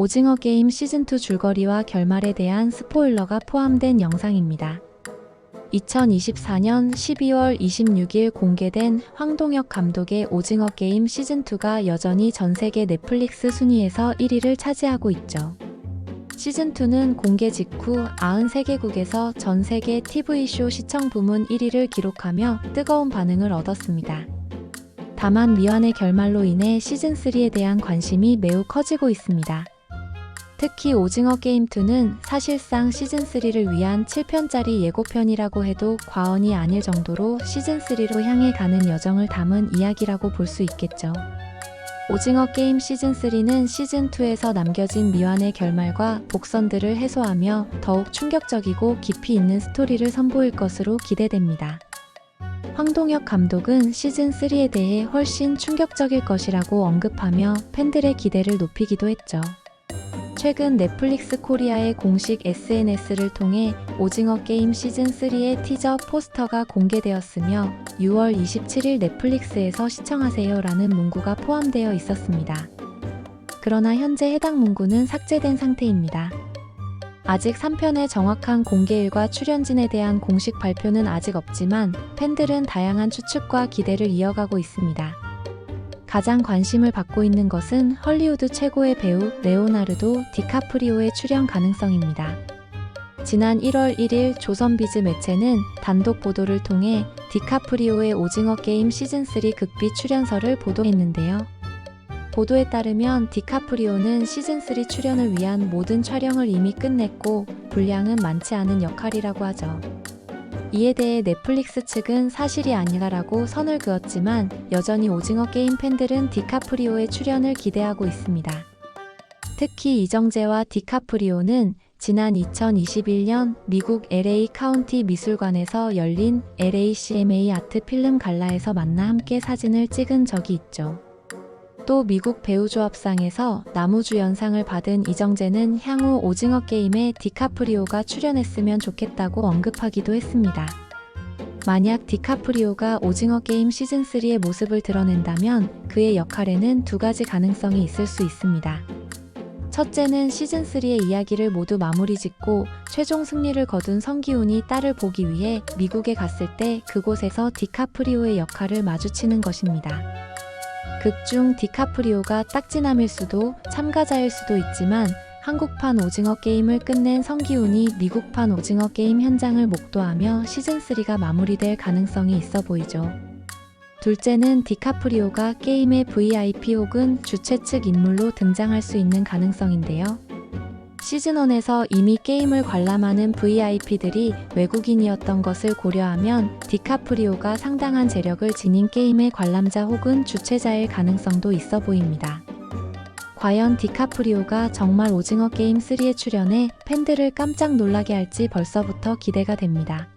오징어 게임 시즌2 줄거리와 결말에 대한 스포일러가 포함된 영상입니다. 2024년 12월 26일 공개된 황동혁 감독의 오징어 게임 시즌2가 여전히 전 세계 넷플릭스 순위에서 1위를 차지하고 있죠. 시즌2는 공개 직후 93개국에서 전 세계 TV쇼 시청 부문 1위를 기록하며 뜨거운 반응을 얻었습니다. 다만 미완의 결말로 인해 시즌3에 대한 관심이 매우 커지고 있습니다. 특히 오징어 게임2는 사실상 시즌3를 위한 7편짜리 예고편이라고 해도 과언이 아닐 정도로 시즌3로 향해 가는 여정을 담은 이야기라고 볼 수 있겠죠. 오징어 게임 시즌3는 시즌2에서 남겨진 미완의 결말과 복선들을 해소하며 더욱 충격적이고 깊이 있는 스토리를 선보일 것으로 기대됩니다. 황동혁 감독은 시즌3에 대해 훨씬 충격적일 것이라고 언급하며 팬들의 기대를 높이기도 했죠. 최근 넷플릭스 코리아의 공식 SNS를 통해 오징어 게임 시즌3의 티저 포스터가 공개되었으며 6월 27일 넷플릭스에서 시청하세요 라는 문구가 포함되어 있었습니다. 그러나 현재 해당 문구는 삭제된 상태입니다. 아직 3편의 정확한 공개일과 출연진에 대한 공식 발표는 아직 없지만 팬들은 다양한 추측과 기대를 이어가고 있습니다. 가장 관심을 받고 있는 것은 헐리우드 최고의 배우 레오나르도 디카프리오의 출연 가능성입니다. 지난 1월 1일 조선비즈 매체는 단독 보도를 통해 디카프리오의 오징어 게임 시즌3 극비 출연설을 보도했는데요. 보도에 따르면 디카프리오는 시즌3 출연을 위한 모든 촬영을 이미 끝냈고 분량은 많지 않은 역할이라고 하죠. 이에 대해 넷플릭스 측은 사실이 아니라라고 선을 그었지만 여전히 오징어 게임 팬들은 디카프리오의 출연을 기대하고 있습니다. 특히 이정재와 디카프리오는 지난 2021년 미국 LA 카운티 미술관에서 열린 LACMA 아트 필름 갈라에서 만나 함께 사진을 찍은 적이 있죠. 또 미국 배우조합상에서 나무주연상을 받은 이정재는 향후 오징어 게임에 디카프리오가 출연했으면 좋겠다고 언급하기도 했습니다. 만약 디카프리오가 오징어 게임 시즌3의 모습을 드러낸다면 그의 역할에는 두 가지 가능성이 있을 수 있습니다. 첫째는 시즌3의 이야기를 모두 마무리 짓고 최종 승리를 거둔 성기훈이 딸을 보기 위해 미국에 갔을 때 그곳에서 디카프리오의 역할을 마주치는 것입니다. 극중 디카프리오가 딱지남일 수도 참가자일 수도 있지만 한국판 오징어 게임을 끝낸 성기훈이 미국판 오징어 게임 현장을 목도하며 시즌3가 마무리될 가능성이 있어 보이죠. 둘째는 디카프리오가 게임의 VIP 혹은 주최 측 인물로 등장할 수 있는 가능성인데요. 시즌1에서 이미 게임을 관람하는 VIP들이 외국인이었던 것을 고려하면 디카프리오가 상당한 재력을 지닌 게임의 관람자 혹은 주최자일 가능성도 있어 보입니다. 과연 디카프리오가 정말 오징어 게임 3에 출연해 팬들을 깜짝 놀라게 할지 벌써부터 기대가 됩니다.